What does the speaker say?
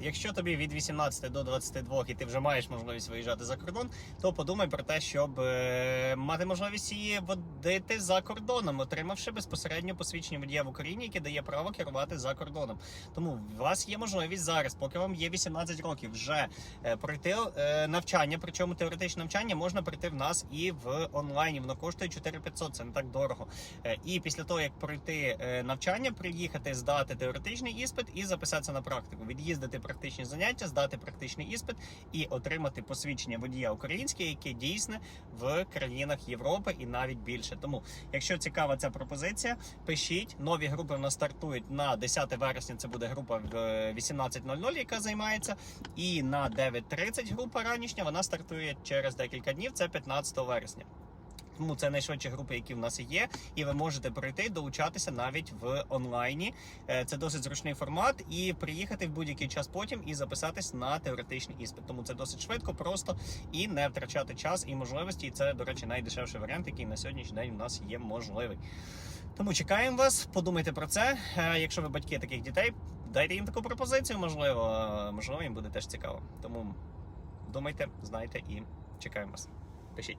якщо тобі від 18 до 22 і ти вже маєш можливість виїжджати за кордон, то подумай про те, щоб е, мати можливість її водити за кордоном, отримавши безпосередньо посвідчення водія в Україні, яке дає право керувати за кордоном. Тому у вас є можливість зараз, поки вам є 18 років, вже е, пройти е, навчання. Причому теоретичне навчання можна пройти в нас і в онлайні. Воно коштує 4500, це не так дорого. І після того, як пройти навчання, приїхати, здати теоретичний іспит і записатися на практику, від'їздити практичні заняття, здати практичний іспит і отримати посвідчення водія українське, яке дійсне в країнах Європи і навіть більше. Тому, якщо цікава ця пропозиція, пишіть. Нові групи в нас стартують на 10 вересня. Це буде група в е, 18.00, яка займається, і на 9.30 група ранішня вона стартує через декілька днів. Це 15 вересня. Тому це найшвидші групи, які в нас є, і ви можете прийти долучатися навіть в онлайні. Е, Це досить зручний формат, і приїхати в будь-який час потім і записатись на теоретичний іспит. Тому це досить швидко, просто і не втрачати час і можливості. І це, до речі, найдешевший варіант, який на сьогоднішній день у нас є можливий. Тому чекаємо вас, подумайте про це. Е, Якщо ви батьки таких дітей, дайте їм таку пропозицію, можливо, Е, можливо, їм буде теж цікаво. Тому думайте, знайте і чекаємо вас. Пишіть.